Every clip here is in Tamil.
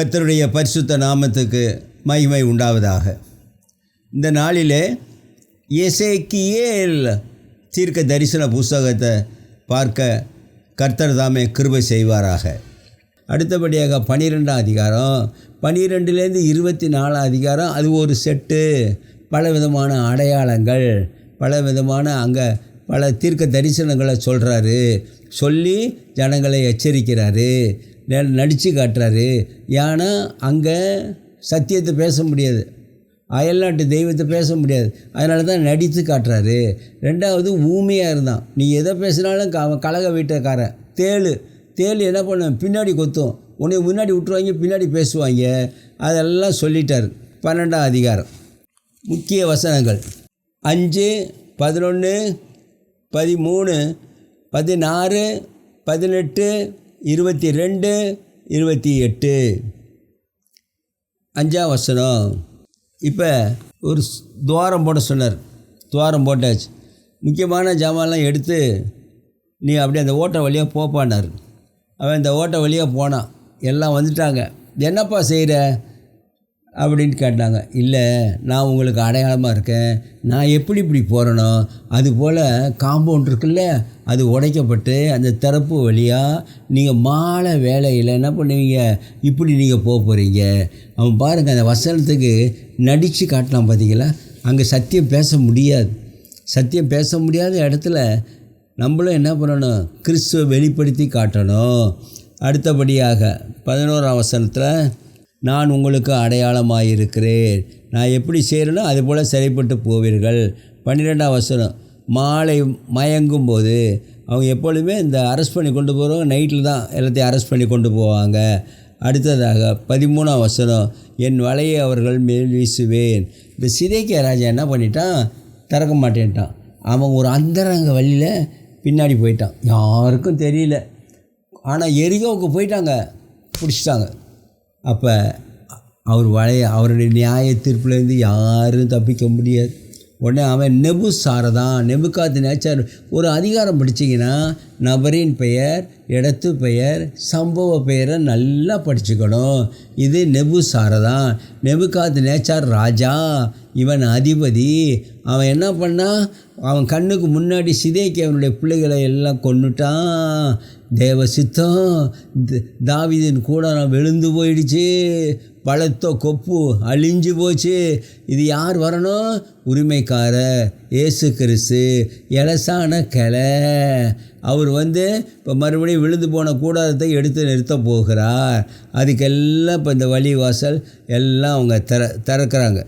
கர்த்தருடைய பரிசுத்த நாமத்துக்கு மகிமை உண்டாவதாக. இந்த நாளிலே எசேக்கியேல் தீர்க்க தரிசன புஸ்தகத்தை பார்க்க கர்த்தர் தாமே கிருபை செய்வாராக. அடுத்தபடியாக பனிரெண்டாம் அதிகாரம் பனிரெண்டுலேருந்து இருபத்தி நாலாம் அதிகாரம் அது ஒரு செட்டு. பல விதமான அடையாளங்கள் பல விதமான அங்கே பல தீர்க்க தரிசனங்களை சொல்கிறாரு சொல்லி ஜனங்களை எச்சரிக்கிறாரு. நடித்து காட்டுறாரு. ஏன்னா அங்கே சத்தியத்தை பேச முடியாது. அயல்நாட்டு தெய்வத்தை பேச முடியாது. அதனால தான் நடித்து காட்டுறாரு. ரெண்டாவது ஊமையாக இருந்தான் நீ எதை பேசினாலும் க- கழக வீட்டுக்காரன். தேள். தேள் என்ன பண்ண பின்னாடி கொத்தும். உன்னை முன்னாடி விட்டுருவாங்க பின்னாடி பேசுவாங்க. அதெல்லாம் சொல்லிட்டார். பன்னெண்டாம் அதிகாரம். முக்கிய வசனங்கள். அஞ்சு பதினொன்று பதிமூணு பதினாறு பதினெட்டு இருபத்தி ரெண்டு இருபத்தி எட்டு அஞ்சாம் வசனம். இப்போ ஒரு துவாரம் போட சொன்னார். துவாரம் போட்டாச்சு. முக்கியமான ஜாமான்லாம் எடுத்து நீ அப்படியே அந்த ஓட்டை வழியாக போப்பானார் அவன் இந்த ஓட்டை வழியாக போனான். எல்லாம் வந்துட்டாங்க. என்னப்பா செய்கிற அப்படின்னு கேட்டாங்க. இல்லை நான் உங்களுக்கு அடையாளமாக இருக்கேன். நான் எப்படி இப்படி போகிறேனோ அதுபோல் காம்பவுண்ட் இருக்குல்ல அது உடைக்கப்பட்டு அந்த திறப்பு வழியாக நீங்கள் மாலை வேலையில் என்ன பண்ணுவீங்க? இப்படி நீங்கள் போக போகிறீங்க அவன் பாருங்கள் அந்த வசனத்துக்கு நடித்து காட்டலாம் பார்த்தீங்களா அங்கே சத்தியம் பேச முடியாது. சத்தியம் பேச முடியாத இடத்துல நம்மளும் என்ன பண்ணணும்? கிறிஸ்துவை வெளிப்படுத்தி காட்டணும். அடுத்தபடியாக பதினோராம் வசனத்தில் நான் உங்களுக்கு அடையாளமாக இருக்கிறேன் நான் எப்படி செய்கிறேனோ அது போல் சிறைப்பட்டு போவீர்கள். பன்னிரெண்டாம் வசனம். மாலை மயங்கும் போது அவங்க எப்பொழுதுமே இந்த அரெஸ்ட் பண்ணி கொண்டு போகிறவங்க நைட்டில் தான் எல்லாத்தையும் அரெஸ்ட் பண்ணி கொண்டு போவாங்க. அடுத்ததாக பதிமூணாம் வசனம். என் வலையை அவர்கள் மேல் வீசுவேன். இந்த சிதைக்கிய ராஜா என்ன பண்ணிட்டான்? திறக்க மாட்டேன்ட்டான். அவன் ஒரு அந்தரங்க வழியில் பின்னாடி போயிட்டான். யாருக்கும் தெரியல. ஆனால் எரிகோவுக்கு போயிட்டாங்க. பிடிச்சிட்டாங்க. அப்போ அவர் வளைய அவருடைய நியாய தீர்ப்புலேருந்து யாரும் தப்பிக்க முடியாது. உடனே அவன் நெபு சாரதான் நெபுக்காத்து நேச்சார் ஒரு அதிகாரம் படிச்சீங்கன்னா நபரின் பெயர் இடத்து பெயர் சம்பவ பெயரை நல்லா படிச்சுக்கணும். இது நெபு சாரதான் நெபுக்காத்து நேச்சார் ராஜா இவன் அதிபதி. அவன் என்ன பண்ணால் அவன் கண்ணுக்கு முன்னாடி சிதைக்கு அவனுடைய பிள்ளைகளை எல்லாம் கொண்டுட்டான் தேவ சித்தம் தாவிதின் கூடாரம் கூட நான் விழுந்து போயிடுச்சு. பழத்த கொப்பு அழிஞ்சு போச்சு. இது யார் வரணும்? உரிமைக்காரர் இயேசு கிறிஸ்து. எலசான கிளை அவர் வந்து இப்போ மறுபடியும் விழுந்து போன கூடாரத்தை எடுத்து நிறுத்த போகிறார். அதுக்கெல்லாம் இப்போ இந்த வழி வாசல் எல்லாம் அவங்க திற திறக்கிறாங்க.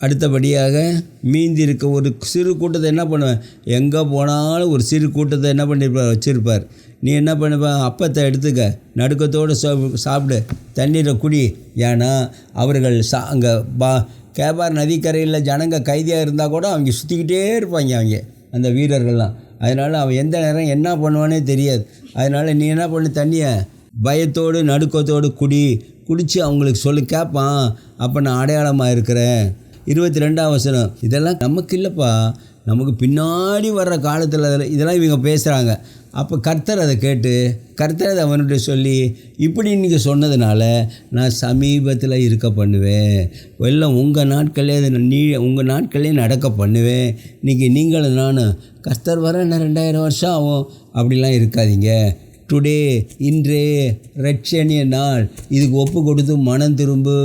அடுத்தபடியாக மீந்தி இருக்க ஒரு சிறு கூட்டத்தை என்ன பண்ணுவேன்? எங்கே போனாலும் ஒரு சிறு கூட்டத்தை என்ன பண்ணியிருப்பார் வச்சுருப்பார். நீ என்ன பண்ணுவ? அப்பத்தை எடுத்துக்க. நடுக்கத்தோடு சாப்~ சாப்பிடு. தண்ணீரை குடி. ஏன்னா அவர்கள் சா அங்கே பா கேபார் நதிக்கரையில் ஜனங்க கைதியாக இருந்தால் கூட அவங்க சுற்றிக்கிட்டே இருப்பாங்க அவங்க அந்த வீரர்கள்லாம். அதனால் அவன் எந்த நேரம் என்ன பண்ணுவானே தெரியாது. அதனால் நீ என்ன பண்ணு தண்ணியை பயத்தோடு நடுக்கத்தோடு குடி. குடித்து அவங்களுக்கு சொல்லி கேட்பான் அப்போ நான் அடையாளமாக இருக்கிறேன். இருபத்தி ரெண்டாம் வசனம். இதெல்லாம் நமக்கு இல்லைப்பா நமக்கு பின்னாடி வர்ற காலத்தில் அதெல்லாம் இதெல்லாம் இவங்க பேசுகிறாங்க அப்போ கர்த்தர் அதை கேட்டு கர்த்தர் அதை அவன்கிட்ட சொல்லி இப்படி நீங்கள் சொன்னதுனால நான் சமீபத்தில் இருக்க பண்ணுவேன். எல்லாம் உங்கள் நாட்களே அதை நீ உங்கள் நாட்களே நடக்க பண்ணுவேன். இன்றைக்கி நீங்களும் நானும் கர்த்தர் வர இன்னும் ரெண்டாயிரம் வருஷம் ஆகும். அப்படிலாம் இருக்காதீங்க. டுடே இன்றே ரட்சணிய நாள். இதுக்கு ஒப்பு கொடுத்து மனம் திரும்பு.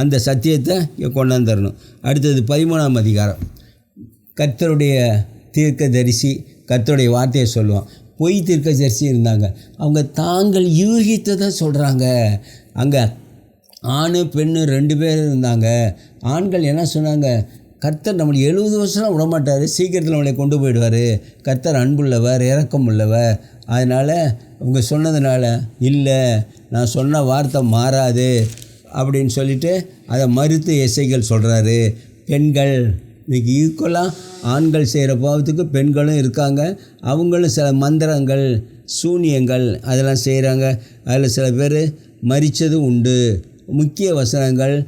அந்த சத்தியத்தை கொண்டாந்துடணும் அடுத்தது பதிமூணாம் அதிகாரம். கர்த்தருடைய தீர்க்க தரிசி கர்த்தருடைய வார்த்தையை சொல்லுவான். பொய் தீர்க்க தரிசி இருந்தாங்க. அவங்க தாங்கள் யூகித்ததை சொல்கிறாங்க அங்கே ஆண் பெண்ணு ரெண்டு பேர் இருந்தாங்க. ஆண்கள் என்ன சொன்னாங்க? கர்த்தர் நம்மளை எழுபது வருஷம்லாம் விட மாட்டார் சீக்கிரத்தில் நம்மளை கொண்டு போயிடுவார். கர்த்தர் அன்புள்ளவர் இறக்கம் உள்ளவர் அதனால் அவங்க சொன்னதுனால இல்லை நான் சொன்ன வார்த்தை மாறாது. அப்படின்னு சொல்லிட்டு அதை மறுத்து இசைகள் சொல்கிறாரு பெண்கள் இன்றைக்கி ஈக்குவலாக ஆண்கள் செய்கிற பாவத்துக்கு பெண்களும் இருக்காங்க. அவங்களும் சில மந்திரங்கள் சூனியங்கள் அதெல்லாம் செய்கிறாங்க அதில் சில பேர் மறித்ததும் உண்டு. முக்கிய வசனங்கள்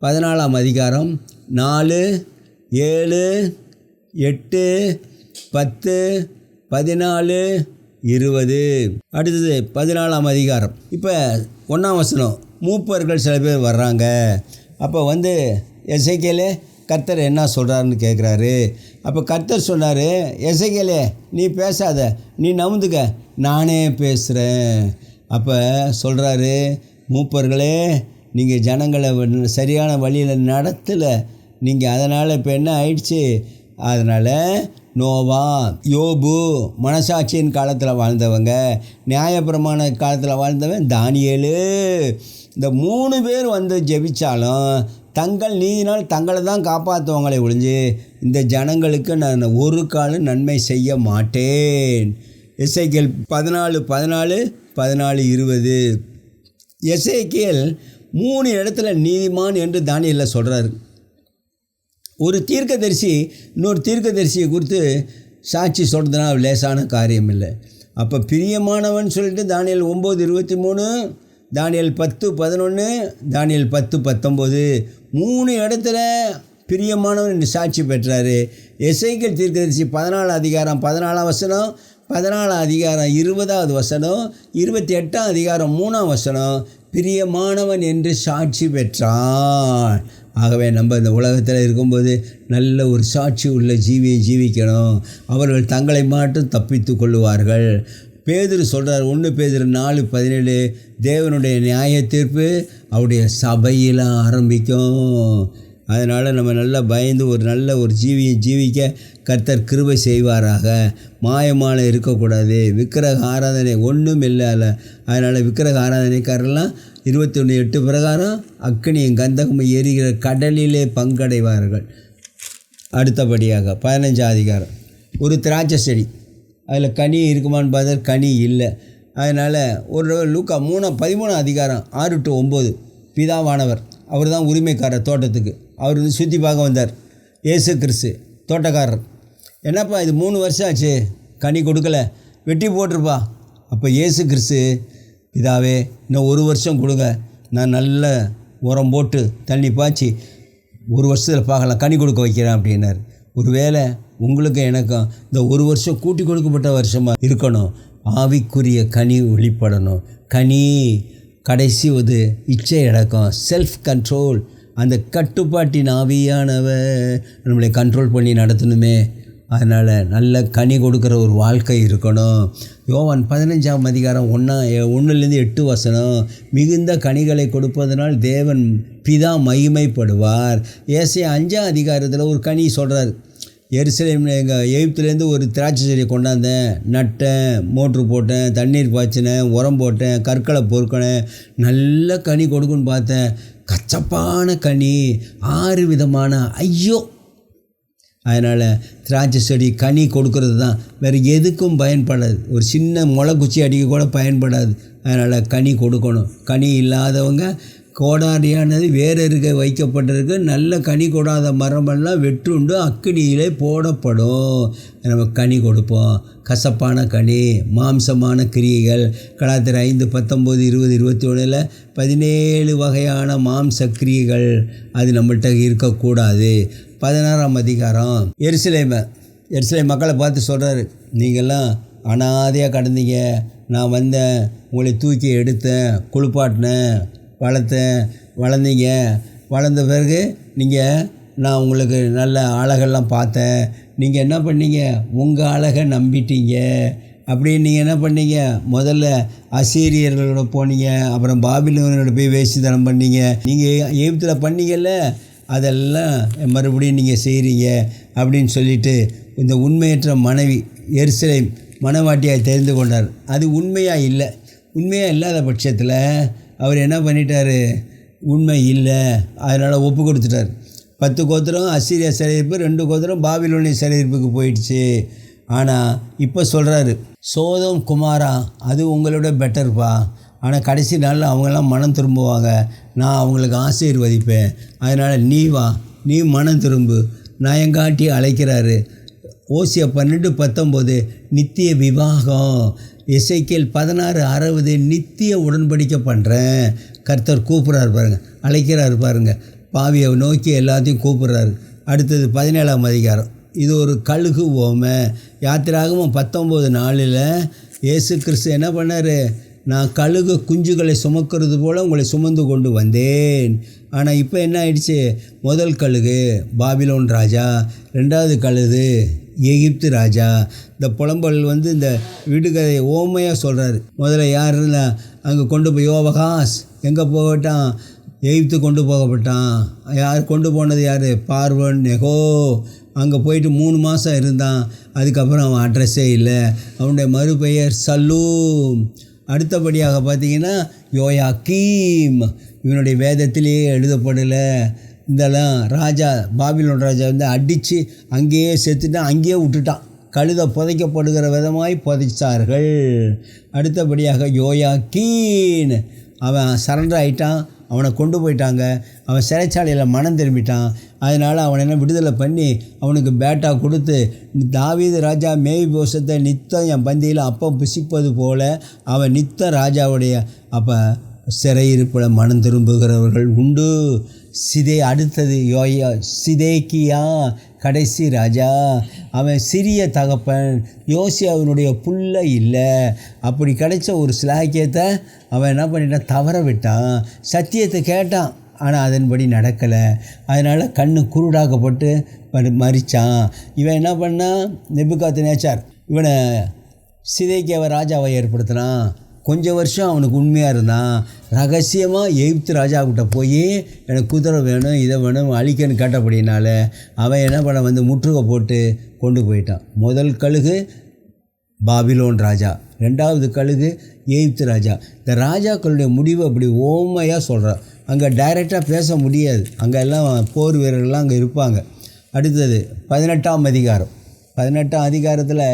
பதினாலாம் அதிகாரம் நாலு ஏழு எட்டு பத்து பதினாலு இருபது. அடுத்தது பதினாலாம் அதிகாரம். இப்போ ஒன்றாம் வசனம் மூப்பர்கள் சில பேர் வர்றாங்க. அப்போ வந்து எசைக்கேலே கர்த்தர் என்ன சொல்கிறாருன்னு கேட்குறாரு அப்போ கர்த்தர் சொன்னார் எசைக்கேலே நீ பேசாத நீ நமுந்துக்க நானே பேசுகிறேன் அப்போ சொல்கிறாரு மூப்பர்களே நீங்கள் ஜனங்களை சரியான வழியில் நடத்தலை. நீங்கள் அதனால் இப்போ என்ன ஆயிடுச்சு? அதனால் நோவா யோபு மனசாட்சியின் காலத்தில் வாழ்ந்தவங்க நியாயப்பிரமான காலத்தில் வாழ்ந்தவன் தானியலு. இந்த மூணு பேர் வந்து ஜெபிச்சாலும் தங்கள் நீதினால் தங்களை தான் காப்பாற்றுவாங்களே ஒழிஞ்சு இந்த ஜனங்களுக்கு நான் ஒரு காலம் நன்மை செய்ய மாட்டேன். எஸ்ஐக்கியல் பதினாலு பதினாலு பதினாலு இருபது. எஸ்ஐக்கியல் மூணு இடத்துல நீதிமான் என்று தானியலில் சொல்கிறாரு ஒரு தீர்க்கதரிசி இன்னொரு தீர்க்கதரிசியை குறித்து சாட்சி சொல்கிறதுனா லேசான காரியம் இல்லை அப்போ பிரியமானவன் சொல்லிட்டு தானியல் ஒம்பது இருபத்தி மூணு தானியல் பத்து பதினொன்று தானியல் பத்து பத்தொம்போது மூணு இடத்துல பிரியமானவன் என்று சாட்சி பெற்றாரு. எஸ்ஐக்கள் தீர்க்கதரிசி பதினாலு அதிகாரம் பதினாலாம் வசனம் பதினாலாம் அதிகாரம் இருபதாவது வசனம் இருபத்தி எட்டாம் அதிகாரம் மூணாம் வசனம் பிரியமானவன் என்று சாட்சி பெற்றான். ஆகவே நம்ம இந்த உலகத்தில் இருக்கும்போது நல்ல ஒரு சாட்சி உள்ள ஜீவியை ஜீவிக்கணும். அவர்கள் தங்களை மட்டும் தப்பித்து கொள்ளுவார்கள். பேதர் சொல்கிறார் ஒன்று பேதர் நாலு பதினேழு தேவனுடைய நியாய தீர்ப்பு அவருடைய சபையில் ஆரம்பிக்கும். அதனால் நம்ம நல்லா பயந்து ஒரு நல்ல ஒரு ஜீவியை ஜீவிக்க கர்த்தர் கிருபை செய்வாராக. மாயமான இருக்கக்கூடாது. விக்கிரக ஆராதனை ஒன்றும் இல்லை அதனால் விக்கிரக ஆராதனைக்காரெல்லாம் இருபத்தி ஒன்று எட்டு பிரகாரம் அக்னியும் கந்தகமும் எரிகிற கடலிலே பங்கடைவார்கள். அடுத்தபடியாக பதினஞ்சாம் அதிகாரம். ஒரு திராட்சை செடி. அதில் கனி இருக்குமான்னு பார்த்தா கனி இல்லை. அதனால் ஒரு லூக்கா மூணு பதிமூணாம் அதிகாரம் ஆறு டு ஒம்பது. பிதாவானவர் அவர் தான் உரிமைக்காரர் தோட்டத்துக்கு. அவர் வந்து சுற்றி பார்க்க வந்தார். இயேசு கிறிஸ்து தோட்டக்காரர். என்னப்பா இது மூணு வருஷம் ஆச்சு? கனி கொடுக்கல. வெட்டி போட்டிருப்பா. அப்போ ஏசு கிறிஸ்து பிதாவே இன்னும் ஒரு வருஷம் கொடுங்க. நான் நல்ல உரம் போட்டு தண்ணி பாய்ச்சி ஒரு வருஷத்தில் பார்க்கலாம் கனி கொடுக்க வைக்கிறேன் அப்படின்னார். ஒருவேளை உங்களுக்கும் எனக்கும் இந்த ஒரு வருஷம் கூட்டி கொடுக்கப்பட்ட வருஷமாக இருக்கணும். ஆவிக்குரிய கனி வெளிப்படணும். கனி கடைசி ஒரு இச்சை அடக்கம் செல்ஃப் கண்ட்ரோல் அந்த கட்டுப்பாட்டின் ஆவியானவர் நம்மளை கண்ட்ரோல் பண்ணி நடத்தணுமே. அதனால் நல்ல கனி கொடுக்குற ஒரு வாழ்க்கை இருக்கணும். யோவான் பதினஞ்சாம் அதிகாரம் ஒன்றா ஒன்றுலேருந்து எட்டு வசனம் மிகுந்த கனிகளை கொடுப்பதனால் தேவன் பிதா மகிமைப்படுவார். ஏசை அஞ்சாம் அதிகாரத்தில் ஒரு கனி சொல்கிறார் எருசலேம் எங்கள் எகிப்துலேருந்து ஒரு திராட்சை செடியை கொண்டாந்தேன். நட்டேன் மோட்ரு போட்டேன் தண்ணீர் பாய்ச்சினேன் உரம் போட்டேன் கற்களை பொறுக்கினேன். நல்ல கனி கொடுக்குன்னு பார்த்தேன். கச்சப்பான கனி ஆறு விதமான ஐயோ அதனால் திராட்சை செடி கனி கொடுக்கறது தான் வேறு எதுக்கும் பயன்படாது. ஒரு சின்ன முளை குச்சி அடிக்க கூட பயன்படாது. அதனால் கனி கொடுக்கணும். கனி இல்லாதவங்க கோடாரியானது வேறு இருக்க வைக்கப்பட்டிருக்கு. நல்ல கனி கொடாத மரமெல்லாம் வெட்டுண்டு அக்கினியிலே போடப்படும். நம்ம கனி கொடுப்போம். கசப்பான கனி மாம்சமான கிரியைகள். கலாத்திர ஐந்து பத்தொம்போது இருபது இருபத்தி ஒன்றில் பதினேழு வகையான மாம்சக்கிரியைகள் அது நம்மள்கிட்ட இருக்கக்கூடாது. பதினாறாம் அதிகாரம். எரிசிலைமை எரிசிலை மக்களை பார்த்து சொல்கிறாரு நீங்கள்லாம் அனாதையாக கடந்தீங்க. நான் வந்தேன் உங்களை தூக்கி எடுத்தேன் குளிப்பாட்டினேன் வளர்த்தேன் வளர்ந்தீங்க. வளர்ந்த பிறகு நீங்கள் நான் உங்களுக்கு நல்ல அழகெல்லாம் பார்த்தேன். நீங்கள் என்ன பண்ணீங்க? உங்கள் அழகை நம்பிட்டீங்க. அப்படின்னு நீங்கள் என்ன பண்ணீங்க? முதல்ல அசீரியர்களோட போனீங்க. அப்புறம் பாபிலோனோட போய் வேசித்தனம் பண்ணீங்க. நீங்கள் எகிப்தில் பண்ணீங்கல்ல? அதெல்லாம் மறுபடியும் நீங்கள் செய்கிறீங்க அப்படின்னு சொல்லிட்டு இந்த உண்மையற்ற மனைவி எரிசலை மனவாட்டியாக தெரிந்து கொண்டார். அது உண்மையாக இல்லை? உண்மையாக இல்லாத பட்சத்தில் அவர் என்ன பண்ணிட்டார்? உண்மை இல்லை. அதனால் ஒப்பு கொடுத்துட்டார். பத்து கோத்திரம் அசிரியா சிறையிருப்பு ரெண்டு கோத்திரம் பாபிலோனிய சிறையிருப்புக்கு போயிடுச்சு. ஆனால் இப்போ சொல்கிறாரு சோதம் குமாரா அது உங்களோட பெட்டர்ப்பா ஆனால் கடைசி நாளில் அவங்கெல்லாம் மனம் திரும்புவாங்க நான் அவங்களுக்கு ஆசீர்வதிப்பேன். அதனால் நீ வா நீ மனம் திரும்பு. நயங்காட்டி அழைக்கிறாரு ஓசியை பன்னெண்டு பத்தொம்போது நித்திய விவாகம். இசைக்கேல் பதினாறு அறுபது நித்திய உடன்படிக்கை பண்ணுறேன் கர்த்தர் கூப்பிட்றாரு பாருங்க அழைக்கிறாரு பாருங்க பாவியை நோக்கி எல்லாத்தையும் கூப்பிட்றாரு. அடுத்தது பதினேழாம் அதிகாரம். இது ஒரு கழுகு ஓமை. யாத்திராகமும் பத்தொம்போது நாளில் இயேசு கிறிஸ்து என்ன பண்ணார்? நான் கழுகு குஞ்சுகளை சுமக்கிறது போல் உங்களை சுமந்து கொண்டு வந்தேன். ஆனால் இப்போ என்ன ஆயிடுச்சு? முதல் கழுகு பாபிலோன் ராஜா. ரெண்டாவது கழுது எகிப்து ராஜா. இந்த புலம்பல் வந்து இந்த விடுகதை ஓமையாக சொல்கிறாரு முதல்ல யார் இருந்தால் அங்கே கொண்டு போய் யோவகாஸ். எங்கே போகட்டான்? எகிப்து கொண்டு போகப்பட்டான். யார் கொண்டு போனது யார்? பார்வன் நெகோ. அங்கே போயிட்டு மூணு மாதம் இருந்தான். அதுக்கப்புறம் அவன் அட்ரஸே இல்லை. அவனுடைய மறுபெயர் சல்லூம் அடுத்தபடியாக பார்த்தீங்கன்னா யோயா கீம் இவனுடைய வேதத்திலேயே எழுதப்படலை. இதெல்லாம் ராஜா பாபிலோன் ராஜா வந்து அடித்து அங்கேயே செத்துட்டான் அங்கேயே விட்டுட்டான். கழுத புதைக்கப்படுகிற விதமாய் புதைச்சார்கள். அடுத்தபடியாக யோயா கீன் அவன் சரண்டர் ஆகிட்டான் அவனை கொண்டு போயிட்டாங்க. அவன் சிறைச்சாலையில் மனம் திரும்பிட்டான். அதனால் அவனை என்ன விடுதலை பண்ணி அவனுக்கு பேட்டா கொடுத்து தாவீது ராஜா மேவி போசத்தை நித்தம் என் பந்தியில் அப்போ புசிப்பது போல அவன் நித்த ராஜாவுடைய அப்போ சிறையிருப்பில் மனம் திரும்புகிறவர்கள் உண்டு. சிதே அடுத்தது யோயா சிதேக்கியா கடைசி ராஜா. அவன் சிறிய தகப்பன் யோசி அவனுடைய புல்ல இல்லை. அப்படி கிடைச்ச ஒரு சிலாக்கியத்தை அவன் என்ன பண்ணிட்டான்? தவற விட்டான். சத்தியத்தை கேட்டான் ஆனால் அதன்படி நடக்கலை. அதனால் கண்ணு குருடாக்கப்பட்டு மறு மறிச்சான். இவன் என்ன பண்ணான்? நெபுகாத்து நேச்சார் இவனை சிதைக்கியவ ராஜாவை ஏற்படுத்தினான். கொஞ்சம் வருஷம் அவனுக்கு உண்மையாக இருந்தான். ரகசியமாக எகிப்து ராஜாக்கிட்ட போய் எனக்கு குதிரை வேணும் இதை வேணும் அழிக்கன்னு கேட்டபடினால அவன் என்ன பண்ண வந்து முற்றுகை போட்டு கொண்டு போயிட்டான். முதல் கழுகு பாபிலோன் ராஜா ரெண்டாவது கழுகு எகிப்து ராஜா. இந்த ராஜாக்களுடைய முடிவு அப்படி ஓமையாக சொல்கிறான் அங்கே டைரெக்டாக பேச முடியாது. அங்கே எல்லாம் போர் வீரர்கள்லாம் அங்கே இருப்பாங்க. அடுத்தது பதினெட்டாம் அதிகாரம். பதினெட்டாம் அதிகாரத்தில்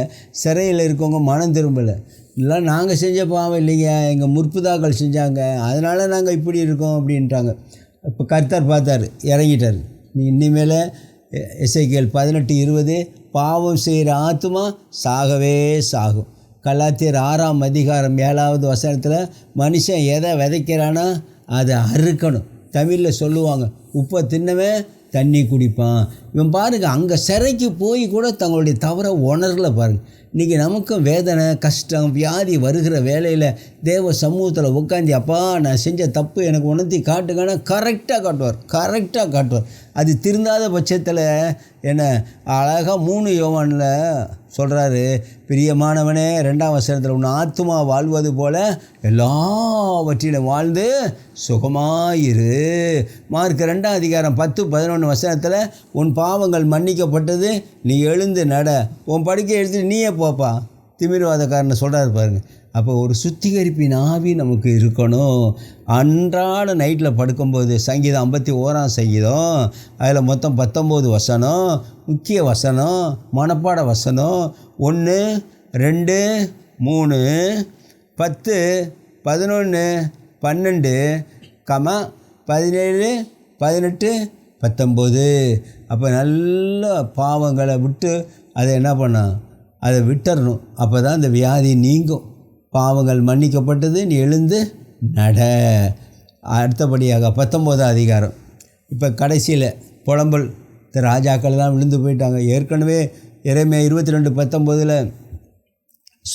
சிறையில் இருக்கவங்க மனம் திரும்பலை. இல்லை நாங்கள் செஞ்ச பாவம் இல்லைங்க. எங்கள் முற்புதாக்கள் செஞ்சாங்க. அதனால் நாங்கள் இப்படி இருக்கோம் அப்படின்ட்டாங்க இப்போ கர்த்தர் பார்த்தார் இறங்கிட்டார். நீ இனிமேல் எஸ்ஐகேல் பதினெட்டு இருபது பாவம் செய்கிற ஆத்மா சாகவே சாகும். கலாத்தியர் ஆறாம் அதிகாரம் ஏழாவது வசனத்தில் மனுஷன் எதை விதைக்கிறானா அதை அறுக்கணும். தமிழில் சொல்லுவாங்க உப்பை தின்னவன் தண்ணி குடிப்பான். இவன் பாருங்க அங்கே சிறைக்கு போய் கூட தங்களுடைய தவறை உணரல பாருங்க. இன்றைக்கி நமக்கும் வேதனை கஷ்டம் வியாதி வருகிற வேலையில் தேவ சமூகத்தில் உட்காந்து அப்பா நான் செஞ்ச தப்பு எனக்கு உணர்த்தி காட்டுங்கன்னா கரெக்டாக காட்டுவார் கரெக்டாக காட்டுவார். அது திருந்தாத பட்சத்தில் என்ன அழகாக மூணு யோவானில் சொல்கிறாரு பிரியமானவனே ரெண்டாம் வசனத்தில் ஒன்று ஆத்துமா வாழ்வது போல் எல்லாவற்றிலும் வாழ்ந்து சுகமாயிரு. மார்க் ரெண்டாம் அதிகாரம் பத்து பதினொன்று வசனத்தில் உன் பாவங்கள் மன்னிக்கப்பட்டது. நீ எழுந்து நட. உன் படுக்கை எடுத்துட்டு நீயே போப்பா. திமிர்வாதக்காரனை சொல்கிறாரு பாருங்க. அப்போ ஒரு சுத்திகரிப்பின் ஆவி நமக்கு இருக்கணும். அன்றாட நைட்டில் படுக்கும்போது சங்கீதம் ஐம்பத்தி ஓராம் சங்கீதம். அதில் மொத்தம் பத்தொம்போது வசனம். முக்கிய வசனம். மனப்பாட வசனம். ஒன்று ரெண்டு மூணு பத்து பதினொன்று பன்னெண்டு கம பதினேழு பதினெட்டு பத்தொம்போது. அப்போ நல்ல பாவங்களை விட்டு அதை என்ன பண்ணான் அதை விட்டுறணும். அப்போ தான் அந்த வியாதி நீங்கும். பாவங்கள் மன்னிக்கப்பட்டது நீ எழுந்து நட. அடுத்தபடியாக பத்தொம்போதாம் அதிகாரம். இப்போ கடைசியில் புலம்பல். இந்த ராஜாக்கள் தான் விழுந்து போயிட்டாங்க. ஏற்கனவே இறைமையா இருபத்தி ரெண்டு பத்தொம்போதில்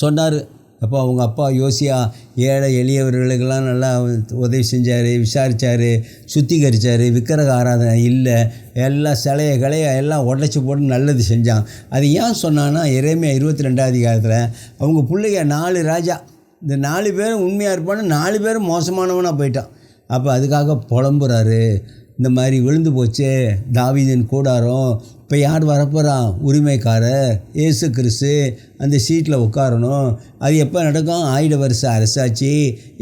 சொன்னார். அப்போ அவங்க அப்பா யோசியா ஏழை எளியவர்களுக்கெல்லாம் நல்லா உதவி செஞ்சார் விசாரித்தார் சுத்திகரித்தார் விக்கிரக ஆராதனை இல்லை எல்லாம் சிலைய கலைய எல்லாம் உடச்சி போட்டு நல்லது செஞ்சான். அது ஏன் சொன்னான்னா இறைமையா இருபத்தி ரெண்டாவது அதிகாரத்தில் அவங்க பிள்ளைங்க நாலு ராஜா. இந்த நாலு பேரும் உண்மையாக இருப்பான்னு நாலு பேரும் மோசமானவனாக போயிட்டான். அப்போ அதுக்காக புலம்புறாரு. இந்த மாதிரி விழுந்து போச்சே. தாவீதின் கூடாரம் இப்போ யார் வரப்போகிறான் உரிமைக்காரர். இயேசு கிறிஸ்து அந்த சீட்டில் உட்காரணும். அது எப்போ நடக்கும்? ஆயுட வருஷ அரசாட்சி.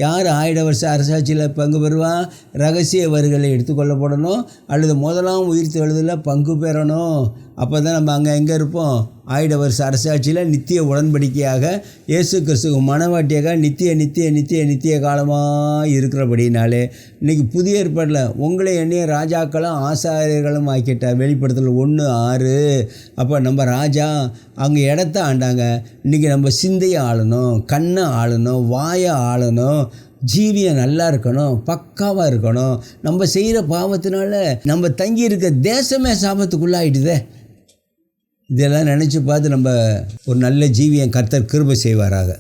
யார் ஆயுட வருஷ அரசாட்சியில் பங்கு பெறுவான் ரகசிய வரிகளை எடுத்துக்கொள்ளப்படணும். அல்லது முதலாம் உயிர் தெழுதில் பங்கு பெறணும். அப்போ தான் நம்ம அங்கே எங்கே இருப்போம்? ஆயுட வருஷ அரசாட்சியில் நித்திய உடன்படிக்கையாக இயேசு கிறிஸ்துக்கு மனவாட்டியாக நித்திய நித்திய நித்திய நித்திய காலமாக இருக்கிறபடினாலே இன்றைக்கி புதிய ஏற்பாட்டில் உங்களை என்னைய ராஜாக்களும் ஆசாரியர்களும் ஆக்கிட்டார் வெளிப்படுத்தல் ஒன்று ஆறு. அப்போ நம்ம ராஜா அவங்க இடத்த ஆண்டாங்க. இன்றைக்கி நம்ம சிந்தையை ஆளணும் கண்ணை ஆளணும் வாயை ஆளணும் ஜீவியம் நல்லா இருக்கணும் பக்காவாக இருக்கணும். நம்ம செய்கிற பாவத்தினால நம்ம தங்கி இருக்க தேசமே சாபத்துக்குள்ளாயிட்டுதே. இதெல்லாம் நினச்சி பார்த்து நம்ம ஒரு நல்ல ஜீவியம் கர்த்தர் கிருபை செய்வாராக.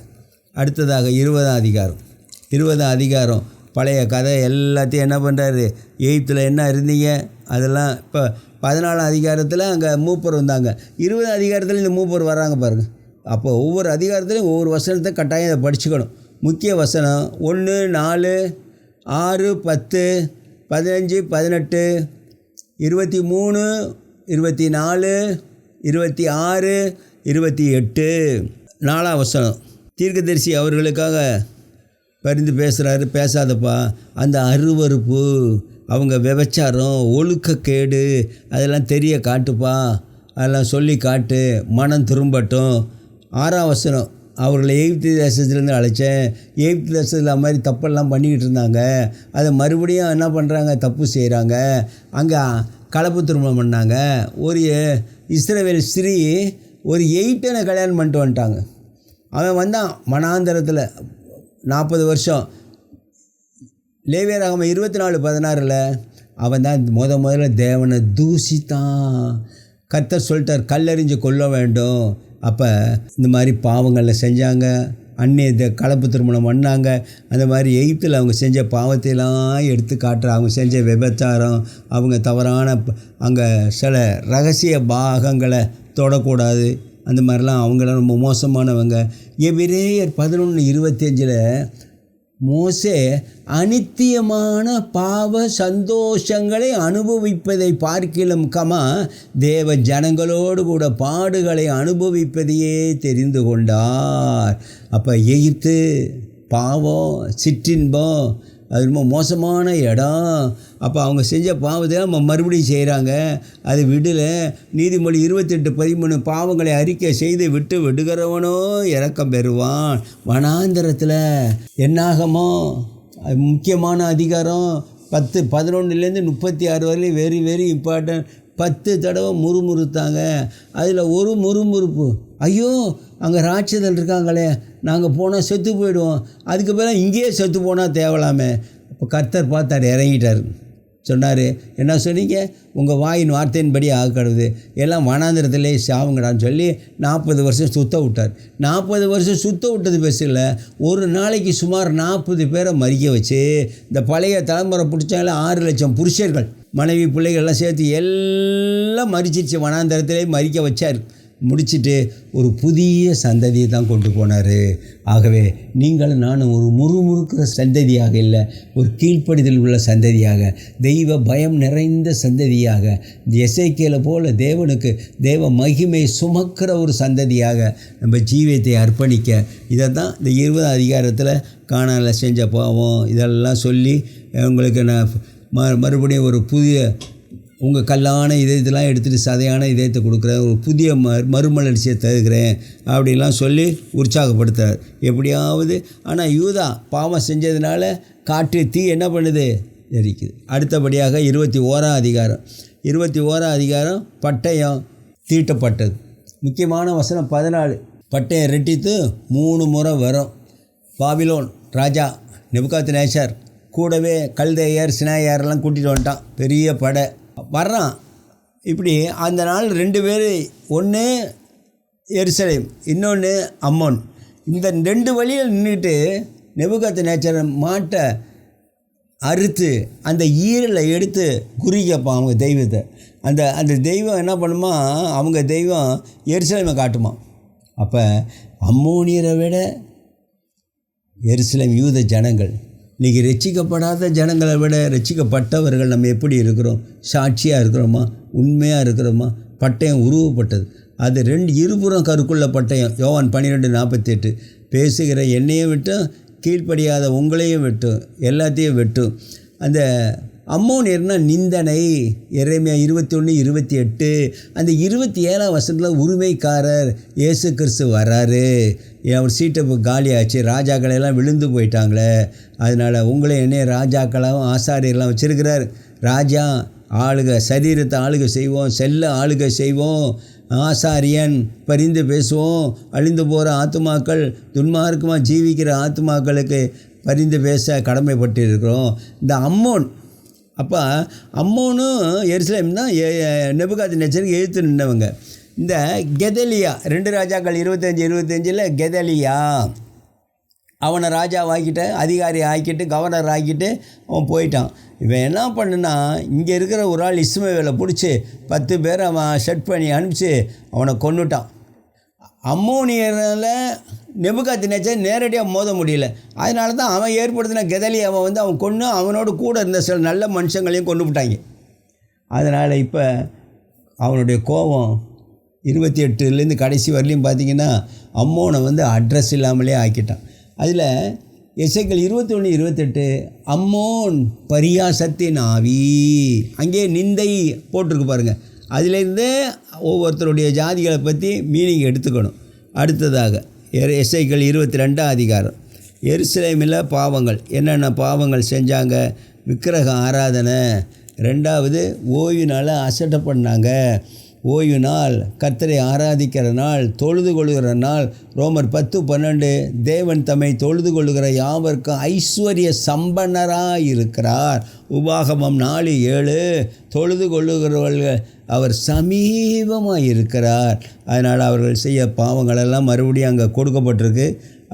அடுத்ததாக இருபதாம் அதிகாரம். இருபதாம் அதிகாரம் பழைய கதை எல்லாத்தையும் என்ன பண்ணுறாரு எயித்தில் என்ன இருந்தீங்க? அதெல்லாம் இப்போ பதினாலாம் அதிகாரத்தில் அங்கே மூப்பர் வந்தாங்க. இருபது அதிகாரத்தில் இந்த மூப்பர் வராங்க பாருங்கள் அப்போ ஒவ்வொரு அதிகாரத்துலையும் ஒவ்வொரு வசனத்தை கட்டாயம் இதை படிச்சுக்கணும். முக்கிய வசனம் ஒன்று நாலு ஆறு பத்து பதினஞ்சு பதினெட்டு இருபத்தி மூணு இருபத்தி நாலு இருபத்தி ஆறு இருபத்தி எட்டு நாலாம் வசனம். தீர்க்கதரிசி அவர்களுக்காக பரிந்து பேசுகிறாரு பேசாதப்பா. அந்த அருவருப்பு அவங்க விபச்சாரம் ஒழுக்கக்கேடு அதெல்லாம் தெரிய காட்டுப்பா. அதெல்லாம் சொல்லி காட்டு மனம் திரும்பட்டும். ஆறாம் வசனம் அவர்களை எகிப்து தேசத்துலேருந்து அழைச்சேன். எகிப்து தேசத்தில் அது மாதிரி தப்பெல்லாம் பண்ணிக்கிட்டு இருந்தாங்க. அதை மறுபடியும் என்ன பண்ணுறாங்க தப்பு செய்கிறாங்க அங்கே கலப்பு திருமணம் பண்ணாங்க. ஒரு இஸ்ரேவேல் ஸ்ரீ ஒரு எயிட்டனை கல்யாணம் பண்ணிட்டு வந்துட்டாங்க. அவன் வந்தான் மனாந்திரத்தில். நாற்பது வருஷம். லேவியராகம இருபத்தி நாலு பதினாறில் அவன் தான் முத முதல்ல தேவனை தூசித்தான் கர்த்தர் சொல்லிட்டார் கல்லறிஞ்சு கொல்ல வேண்டும். அப்போ இந்த மாதிரி பாவங்களில் செஞ்சாங்க. அன்னைய இந்த கலப்பு திருமணம் பண்ணாங்க. அந்த மாதிரி எய்த்தில் அவங்க செஞ்ச பாவத்தையெல்லாம் எடுத்து காட்டுற அவங்க செஞ்ச விபச்சாரம் அவங்க தவறான அங்கே சில ரகசிய பாகங்களை தொடக்கூடாது. அந்த மாதிரிலாம் அவங்களாம் ரொம்ப மோசமானவங்க. எபிரேயர் பதினொன்று இருபத்தஞ்சில் மோசே அனித்தியமான பாவ சந்தோஷங்களை அனுபவிப்பதை பார்க்கிலும் கமா தேவ ஜனங்களோடு கூட பாடுகளை அனுபவிப்பதையே தெரிந்து கொண்டார். அப்போ எகிப்து பாவம் சிற்றின்பம் அது ரொம்ப மோசமான இடம். அப்போ அவங்க செஞ்ச பாவத்தை நம்ம மறுபடியும் செய்கிறாங்க அது விடல. நீதிமொழி இருபத்தெட்டு பதிமூணு பாவங்களை அறிக்கை செய்து விட்டு விடுகிறவனோ இறக்கம் பெறுவான். வனாந்திரத்தில் என்னாகமோ? அது முக்கியமான அதிகாரம். பத்து பதினொன்றுலேருந்து முப்பத்தி ஆறு வரையிலும் வெரி வெரி இம்பார்ட்டன்ட். பத்து தடவை முறுமுறுத்தாங்க. அதில் ஒரு முறுமுறுப்பு. ஐயோ அங்கே ராட்சதல் இருக்காங்களே. நாங்கள் போனால் செத்து போயிடுவோம். அதுக்கு பிறகு இங்கேயே செத்து போனால் தேவலாமே. இப்போ கர்த்தர் பார்த்தார் இறங்கிட்டார். சொன்னார் என்ன சொன்னீங்க? உங்கள் வாயின் வார்த்தையின்படி ஆக்கடுது எல்லாம் வனாந்திரத்திலே சாவுங்கடான்னு சொல்லி நாற்பது வருஷம் சுத்த விட்டார். நாற்பது வருஷம் சுத்த விட்டது பேசல. ஒரு நாளைக்கு சுமார் நாற்பது பேரை மறிக்க வச்சு இந்த பழைய தலைமுறை பிடிச்சால ஆறு லட்சம் புருஷர்கள் மனைவி பிள்ளைகள்லாம் சேர்த்து எல்லாம் மறிச்சிருச்சு. வனாந்திரத்திலே மறிக்க வச்சார். முடிச்சுட்டு ஒரு புதிய சந்ததியை தான் கொண்டு போனார். ஆகவே நீங்களும் நானும் ஒரு முறுமுறுக்கிற சந்ததியாக இல்லை ஒரு கீழ்ப்படிதல் உள்ள சந்ததியாக தெய்வ பயம் நிறைந்த சந்ததியாக இந்த எசைக்கியலை போல தேவனுக்கு தேவ மகிமை சுமக்கிற ஒரு சந்ததியாக நம்ம ஜீவியத்தை அர்ப்பணிக்க இதை தான் இந்த இருபது அதிகாரத்தில் காணால செஞ்ச பாவம் இதெல்லாம் சொல்லி உங்களுக்கு நான் ம மறுபடியும் ஒரு புதிய உங்கள் கல்லான இதயத்தெல்லாம் எடுத்துகிட்டு சதையான இதயத்தை கொடுக்குறேன் ஒரு புதிய ம மறுமலர்ச்சியை தருகிறேன் அப்படின்லாம் சொல்லி உற்சாகப்படுத்துறார். எப்படியாவது ஆனால் யூதா பாவம் செஞ்சதுனால காற்று தீ என்ன பண்ணுது? எரிக்குது. அடுத்தபடியாக இருபத்தி ஓராம் அதிகாரம். இருபத்தி ஓராம் அதிகாரம் பட்டயம் தீட்டப்பட்டது. முக்கியமான வசனம் பதினாலு. பட்டயம் ரெட்டித்து மூணு முறை வரும் பாபிலோன் ராஜா நெபுகாத்து நேச்சர் கூடவே கல்தையர் சினாயர்லாம் கூட்டிகிட்டு வந்துட்டான். பெரிய படை. வர்றான். இப்படி அந்த நாள் ரெண்டு பேர் ஒன்று எருசலேம் இன்னொன்று அம்மோன். இந்த ரெண்டு வழியில் நின்றுட்டு நெபுகாத்து நேச்சர் மாட்டை அறுத்து அந்த ஈரலை எடுத்து குறி கேட்பான் அவங்க தெய்வத்தை. அந்த அந்த தெய்வம் என்ன பண்ணுமா அவங்க தெய்வம் எருசலேமை காட்டுமா. அப்போ அம்மோனியரை விட எருசலேம் யூத ஜனங்கள் இன்றைக்கி ரட்சிக்கப்படாத ஜனங்களை விட ரசிக்கப்பட்டவர்கள் நம்ம எப்படி இருக்கிறோம்? சாட்சியாக இருக்கிறோமா? உண்மையாக இருக்கிறோமா? பட்டயம் உருவப்பட்டது. அது ரெண்டு இருபுறம் கருக்குள்ள பட்டயம். யோவான் பன்னிரெண்டு நாற்பத்தெட்டு. பேசுகிற என்னையும் விட்டும் கீழ்ப்படியாத உங்களையும் வெட்டும் எல்லாத்தையும் வெட்டும். அந்த அம்மோனியர்னா நிந்தனை இறைமையா இருபத்தி ஒன்று இருபத்தி எட்டு அந்த இருபத்தி ஏழாம் வருஷத்தில் உரிமைக்காரர் இயேசு கிறிஸ்து வராரு. அவர் சீட்டை காலியாச்சு ராஜாக்களையெல்லாம் விழுந்து போயிட்டாங்களே. அதனால் உங்களை என்ன ராஜாக்களாகவும் ஆசாரியெல்லாம் வச்சுருக்கிறார். ராஜா ஆளுக சரீரத்தை ஆளுக செய்வோம் செல்ல ஆளுக செய்வோம். ஆசாரியன் பரிந்து பேசுவோம். அழிந்து போகிற ஆத்துமாக்கள் துன்மார்க்கமாக ஜீவிக்கிற ஆத்துமாக்களுக்கு பரிந்து பேச கடமைப்பட்டு இருக்கிறோம் இந்த அம்மோன் அப்போ அம்மோனும் எருசலேம் தான் நெபுகாத்து நெச்சருக்கு எழுத்து நின்றவங்க இந்த கெதலியா ரெண்டு ராஜாக்கள் இருபத்தஞ்சி இருபத்தஞ்சில் கெதலியா. அவனை ராஜாவாக்கிட்ட அதிகாரி ஆக்கிட்டு கவர்னர் ஆக்கிட்டு அவன் போயிட்டான். இவன் என்ன பண்ணுனா இங்கே இருக்கிற ஒரு ஆள் இஸ்மவேலை பிடிச்சி பத்து பேர் அவன் செட் பண்ணி அனுப்பிச்சு அவனை கொண்டுட்டான் அம்மோனியரில் நெபுகாத்து நேச்சர் நேரடியாக மோத முடியல. அதனால தான் அவன் ஏற்படுத்தின கெதலி அவன் வந்து அவன் கொன்று அவனோட கூட இருந்த சில நல்ல மனுஷங்களையும் கொண்டு விட்டாங்க. அதனால் இப்போ அவனுடைய கோபம் இருபத்தி எட்டுலேருந்து கடைசி வரலையும் பார்த்தீங்கன்னா அம்மோனை வந்து அட்ரஸ் இல்லாமலே ஆக்கிட்டான். அதில் இசைக்கள் இருபத்தொன்று இருபத்தெட்டு அம்மோன் பரியாசத்தின் ஆவி. அங்கே நிந்தை போட்டிருக்கு பாருங்கள் அதிலேருந்து ஒவ்வொருத்தருடைய ஜாதிகளை பற்றி மீனிங் எடுத்துக்கணும். அடுத்ததாக எஸ்ஐக்கள் இருபத்தி ரெண்டாம் அதிகாரம். எருசலேமில் பாவங்கள். என்னென்ன பாவங்கள் செஞ்சாங்க? விக்கிரக ஆராதனை. ரெண்டாவது ஓய்வு நாளை அசட்டை பண்ணாங்க. ஓய்வு நாள் கர்த்தரை ஆராதிக்கிற நாள் தொழுது கொள்கிற நாள். ரோமர் பத்து பன்னெண்டு தேவன் தம்மை தொழுது கொள்கிற யாவருக்கும் ஐஸ்வர்ய சம்பனராக இருக்கிறார் உபாகமம் நாலு ஏழு தொழுது கொள்ளுகிறவர்கள் அவர் சமீபமாக இருக்கிறார் அதனால் அவர்கள் செய்ய பாவங்களெல்லாம் மறுபடியும் அங்கே கொடுக்கப்பட்டிருக்கு.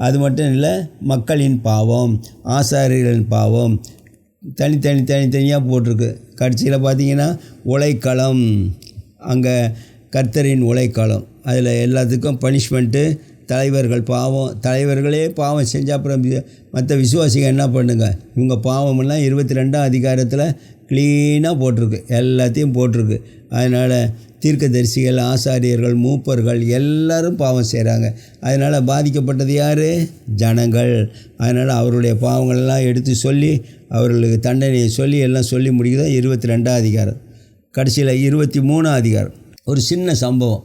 அது மட்டும் இல்லை மக்களின் பாவம் ஆசாரியர்களின் பாவம் தனித்தனி தனித்தனியாக போட்டிருக்கு. கடைசியில் பார்த்தீங்கன்னா உலைக்களம். அங்கே கர்த்தரின் உலைக்காலம் அதில் எல்லாத்துக்கும் பனிஷ்மெண்ட்டு தலைவர்கள் பாவம் தலைவர்களே பாவம் செஞ்சால் அப்புறம் மற்ற விசுவாசிகள் என்ன பண்ணுங்க? இவங்க பாவமெல்லாம் இருபத்தி ரெண்டாம் அதிகாரத்தில் க்ளீனாக போட்டிருக்கு. எல்லாத்தையும் போட்டிருக்கு. அதனால் தீர்க்கதரிசிகள் ஆசாரியர்கள் மூப்பர்கள் எல்லாரும் பாவம் செய்கிறாங்க அதனால் பாதிக்கப்பட்டது யார்? ஜனங்கள். அதனால் அவருடைய பாவங்களெல்லாம் எடுத்து சொல்லி அவர்களுக்கு தண்டனையை சொல்லி எல்லாம் சொல்லி முடிக்குதா? இருபத்தி ரெண்டாம் அதிகாரம். கடைசியில் இருபத்தி மூணாம் அதிகாரம். ஒரு சின்ன சம்பவம்.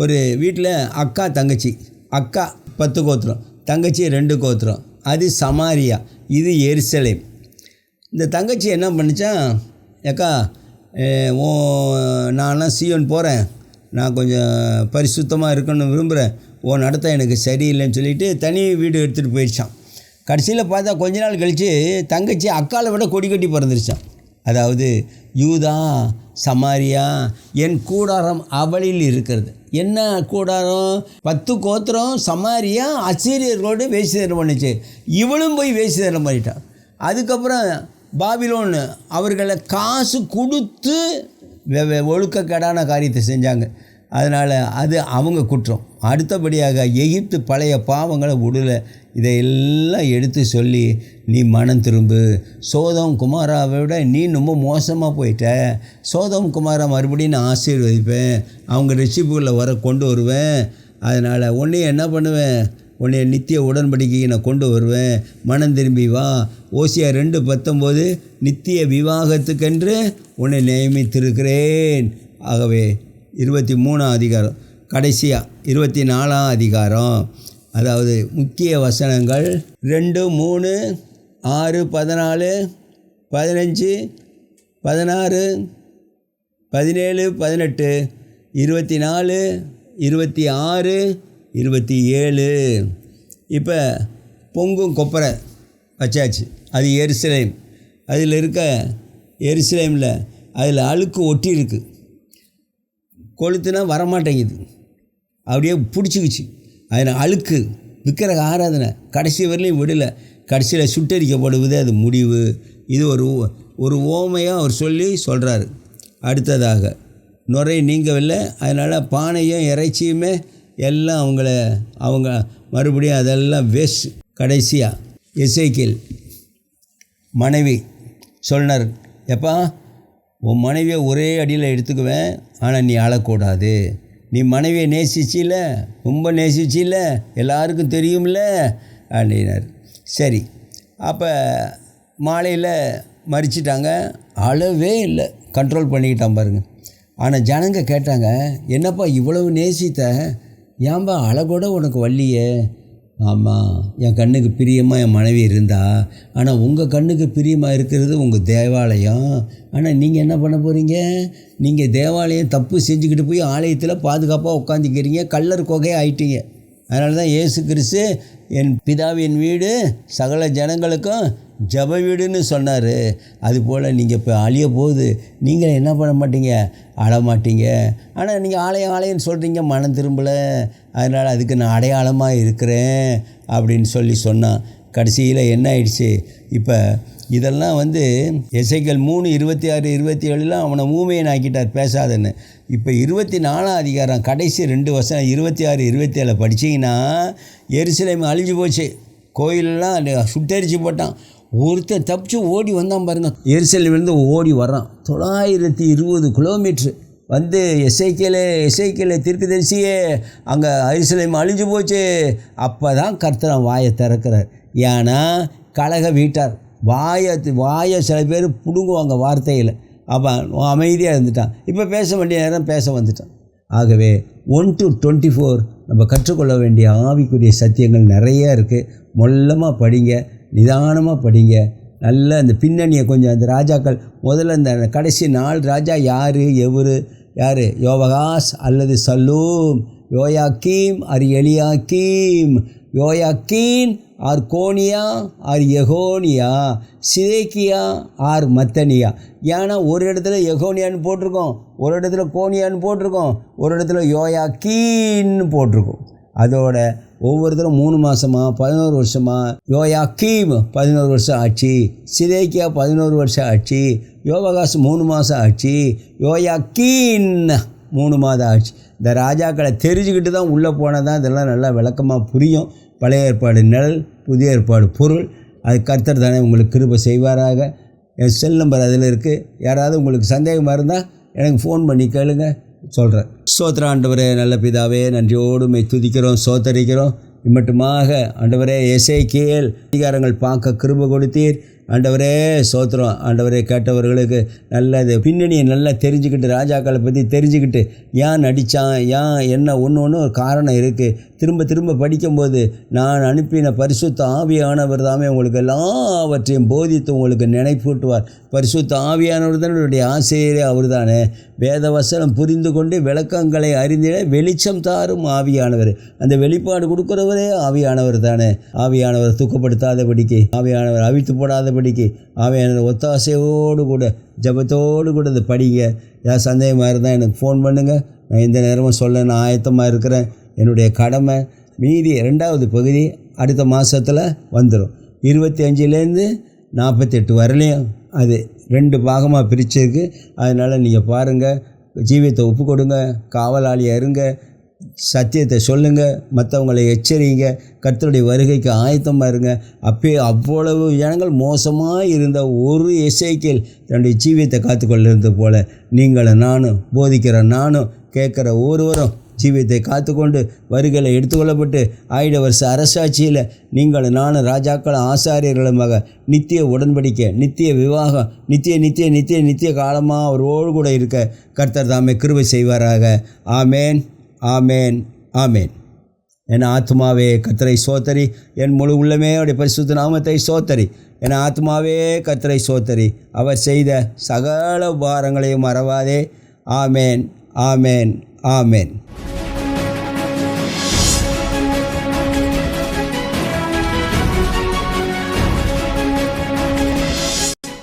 ஒரு வீட்டில் அக்கா தங்கச்சி. அக்கா பத்து கோத்திரம் தங்கச்சி ரெண்டு கோத்திரம். அது சமாரியா. இது எரிசலை இந்த தங்கச்சி என்ன பண்ணிச்சா ஏக்கா ஓ நான்லாம் சியோன் போகிறேன் நான் கொஞ்சம் பரிசுத்தமாக இருக்கணும்னு விரும்புகிறேன் ஓ நடத்த எனக்கு சரியில்லைன்னு சொல்லிட்டு தனி வீடு எடுத்துகிட்டு போயிடுச்சான். கடைசியில் பார்த்தா கொஞ்ச நாள் கழித்து தங்கச்சி அக்காலை விட கொடி கட்டி பிறந்துருச்சான். அதாவது யூதா சமாரியா என் கூடாரம் அவளில் இருக்கிறது. என்ன கூடாரம்? பத்து கோத்திரம் சமாரியா அசீரியர்களோடு வேசிதரம் பண்ணிச்சு. இவளும் போய் வேசிதரம் பண்ணிட்டான் அதுக்கப்புறம் பாபிலோன் அவர்களை காசு கொடுத்து வெ- ஒழுக்கக்கேடான காரியத்தை செஞ்சாங்க. அதனால் அது அவங்க குற்றம். அடுத்தபடியாக எகிப்து பழைய பாவங்களை விடலை இதையெல்லாம் எடுத்து சொல்லி நீ மனம் திரும்பு. சோதம் குமாராவை விட நீ ரொம்ப மோசமாக போயிட்ட. சோதம் குமாரா மறுபடியும் நான் ஆசீர்வதிப்பேன். அவங்க ரெசிப்புகளை வர கொண்டு வருவேன். அதனால் உன்னையும் என்ன பண்ணுவேன்? உன்னைய நித்திய உடன்படிக்கையை நான் கொண்டு வருவேன். மனம் திரும்பி வா. ஓசியா ரெண்டு பத்தொம்போது நித்திய விவாகத்துக்கென்று உன்னை நியமித்திருக்கிறேன். ஆகவே இருபத்தி மூணாம் அதிகாரம் கடைசியாக இருபத்தி நாலாம் அதிகாரம். அதாவது முக்கிய வசனங்கள் ரெண்டு மூணு ஆறு பதினாலு பதினஞ்சு பதினாறு பதினேழு பதினெட்டு இருபத்தி நாலு இருபத்தி ஆறு இருபத்தி ஏழு இப்போ பொங்கும் கொப்பரை வச்சாச்சு. அது எருசலேம். அதில் இருக்க எருசலேமில் அதில் அழுக்கு ஒட்டி இருக்குது கொளுத்துனா வரமாட்டேங்குது. அப்படியே பிடிச்சிக்குச்சு. அதில் அழுக்கு விக்கிரக ஆராதனை. கடைசி வரலையும் விடலை. கடைசியில் சுட்டரிக்கப்படுவது அது முடிவு. இது ஒரு ஓ- ஒரு ஓமையாக அவர் சொல்லி சொல்கிறாரு அடுத்ததாக நுரை நீங்கவில்லை. அதனால் பானையும் இறைச்சியுமே எல்லாம் அவங்கள அவங்க மறுபடியும் அதெல்லாம் வேஸ்ட். கடைசியாக இசைக்கில் மனைவி சொன்னார் எப்பா உன் மனைவியை ஒரே அடியில் எடுத்துக்குவேன் ஆனால் நீ அழக்கூடாது நீ மனைவியை நேசிச்சில? ரொம்ப நேசிச்சில? எல்லாருக்கும் தெரியும்ல? அப்படின்னார். சரி. அப்போ மாலையில் மறிச்சிட்டாங்க. அளவே இல்லை. கண்ட்ரோல் பண்ணிக்கிட்டான் பாருங்க. ஆனால் ஜனங்க கேட்டாங்க என்னப்பா இவ்வளவு நேசித்த? ஏன்பா அழகோட உனக்கு வள்ளியே? ஆமாம் என் கண்ணுக்கு பிரியமாக என் மனைவி இருந்தா ஆனால் உங்கள் கண்ணுக்கு பிரியமாக இருக்கிறது உங்கள் தேவாலயம். ஆனால் நீங்கள் என்ன பண்ண போகிறீங்க நீங்கள் தேவாலயம் தப்பு செஞ்சுக்கிட்டு போய் ஆலயத்தில் பாதுகாப்பாக உட்காந்துக்கிறீங்க கல்லர் கொகையாக ஆயிட்டீங்க. அதனால தான் ஏசு கிறிஸ்து என் பிதாவின் வீடு சகல ஜனங்களுக்கும் ஜப வீடுன்னு சொன்னார். அதுபோல் நீங்கள் இப்போ அழிய போகுது. நீங்கள் என்ன பண்ண மாட்டீங்க? அழ மாட்டீங்க. ஆனால் நீங்கள் ஆலயம் ஆலயம்னு சொல்கிறீங்க மனம் திரும்பலை. அதனால் அதுக்கு நான் அடையாளமாக இருக்கிறேன் அப்படின்னு சொல்லி சொன்னான். கடைசியில் என்ன ஆயிடுச்சு? இப்போ இதெல்லாம் வந்து இசைகள் மூணு இருபத்தி ஆறு இருபத்தி ஏழுலாம் அவனை ஊமையன் ஆக்கிட்டார் பேசாதன்னு. இப்போ இருபத்தி நாலாம் அதிகாரம் கடைசி ரெண்டு வருஷம் இருபத்தி ஆறு இருபத்தி ஏழு படிச்சீங்கன்னா எருசலேம் அழிஞ்சு போச்சு. கோயிலெல்லாம் சுட்டரிச்சு போட்டான். ஒருத்தர் தப்பிச்சு ஓடி வந்தான் பாருங்க. எருசலேம்லேருந்து ஓடி வர்றான். தொள்ளாயிரத்தி இருபது கிலோமீட்ரு வந்து எஸ்ஐக்கியலே எஸ்ஐக்கியலே தீர்க்கதரிசியே அங்கே எருசலேம் அழிஞ்சு போச்சு. அப்போ தான் கர்த்தரன் வாயை திறக்கிறார். ஏன்னா கழக வீட்டார். வாயை வாயை சில பேர் பிடுங்குவாங்க வார்த்தையில். அவன் அமைதியாக இருந்துட்டான். இப்போ பேச வேண்டிய நேரம் பேச வந்துட்டான். ஆகவே ஒன் டு டுவெண்ட்டி ஃபோர் நம்ம கற்றுக்கொள்ள வேண்டிய ஆவிக்குரிய சத்தியங்கள் நிறைய இருக்குது மொல்லமாக படிங்க நிதானமாக படிங்க. நல்ல அந்த பின்னணியை கொஞ்சம் அந்த ராஜாக்கள் முதல்ல இந்த கடைசி நாள் ராஜா யார் எவர் யார்? யோவகாஸ் அல்லது Shallum Jehoiakim or Eliakim Jehoiachin or Coniah or Jeconiah Zedekiah or Mattaniah. ஏன்னா ஒரு இடத்துல எகோனியான்னு போட்டிருக்கோம் ஒரு இடத்துல கோனியான்னு போட்டிருக்கோம் ஒரு இடத்துல யோயாக்கீன்னு போட்டிருக்கோம். அதோட ஒவ்வொருத்தரும் மூணு மாதமா பதினோரு வருஷமாக யோயா கீம் பதினோரு வருஷம் ஆச்சு சிதேக்கியா பதினோரு வருஷம் ஆச்சு யோகாஸ் மூணு மாதம் ஆச்சு யோயா கீன் மூணு மாதம் ஆச்சு. இந்த ராஜாக்களை தெரிஞ்சுக்கிட்டு தான் உள்ளே போனால் தான் இதெல்லாம் நல்லா விளக்கமாக புரியும். பழைய ஏற்பாடு நிழல் புதிய ஏற்பாடு பொருள். அது கர்த்தர் தானே உங்களுக்கு கிருபை செய்வாராக. என் செல் நம்பர் அதில் இருக்குது யாராவது உங்களுக்கு சந்தேகமாக இருந்தால் எனக்கு ஃபோன் பண்ணி கேளுங்க. சொல்கிறேன். சோத்திர ஆண்டவரே நல்ல பிதாவே நன்றியோடு மை துதிக்கிறோம் சோத்தரிக்கிறோம். இம்மட்டுமாக ஆண்டவரே எஸ்ஐ கேள் அதிகாரங்கள் பார்க்க கிருப கொடுத்தீர். ஆண்டவரே சோத்திரம். ஆண்டவரே கேட்டவர்களுக்கு நல்ல இது பின்னணியை நல்லா தெரிஞ்சுக்கிட்டு ராஜாக்களை பற்றி தெரிஞ்சுக்கிட்டு ஏன் நடித்தான் ஏன் என்ன ஒன்று ஒன்று ஒரு காரணம் இருக்குது திரும்ப திரும்ப படிக்கும்போது நான் அனுப்பின பரிசுத்த ஆவியானவர் தாமே உங்களுக்கு எல்லாவற்றையும் போதித்து உங்களுக்கு நினைப்பூட்டுவார். பரிசுத்த ஆவியானவர் தான்? என்னுடைய ஆசிரியரே அவர் தானே வேதவசனம் புரிந்து கொண்டு விளக்கங்களை அறிந்திட வெளிச்சம் தாரும் ஆவியானவர். அந்த வெளிப்பாடு கொடுக்குறவரே ஆவியானவர் தானே. ஆவியானவர் தூக்கப்படுத்தாதபடிக்கு ஆவியானவர் அவித்து போடாதபடிக்கு ஆவியானவர் ஒத்தாசையோடு கூட ஜபத்தோடு கூட இதை படிங்க. ஏதாவது சந்தேகமாக இருந்தால் எனக்கு ஃபோன் பண்ணுங்கள் நான் எந்த நேரமும் சொல்ல நான் ஆயத்தமாக இருக்கிறேன். என்னுடைய கடமை மீதி ரெண்டாவது பகுதி அடுத்த மாதத்தில் வந்துடும் இருபத்தி அஞ்சுலேருந்து நாற்பத்தெட்டு வரலையும் அது ரெண்டு பாகமாக பிரிச்சிருக்கு. அதனால் நீங்கள் பாருங்கள் ஜீவியத்தை ஒப்பு கொடுங்க காவலாளியாக இருங்க சத்தியத்தை சொல்லுங்கள் மற்றவங்களை எச்சரிங்க கர்த்தருடைய வருகைக்கு ஆயத்தமாக இருங்க. அப்பயே அவ்வளவு ஜனங்கள் மோசமாக இருந்த ஒரு இசைக்கில் தன்னுடைய ஜீவியத்தை காத்துக்கொள்ளிருந்தது போல் நீங்களும் நானும் போதிக்கிற நானும் கேட்குற ஒருவரும் ஜீவியத்தை காத்துக்கொண்டு வருகையில் எடுத்துக்கொள்ளப்பட்டு ஆயிட வருஷ அரசாட்சியில் நீங்கள் நானும் ராஜாக்களும் ஆசாரியர்களுமாக நித்திய உடன்படிக்கை நித்திய விவாகம் நித்திய நித்திய நித்திய நித்திய காலமாக அவரோடு கூட இருக்க கர்த்தர் தாமே கிருபை செய்வாராக. ஆமேன் ஆமேன் ஆமேன். என் ஆத்மாவே கத்தரை சோத்தரி என் முழு உள்ளமே அவருடைய பரிசுத்த நாமத்தை சோத்தரி. என் ஆத்மாவே கத்தரை சோத்தரி அவர் செய்த சகல உபாரங்களையும் மறவாதே. ஆமேன். ആമേൻ ആമേൻ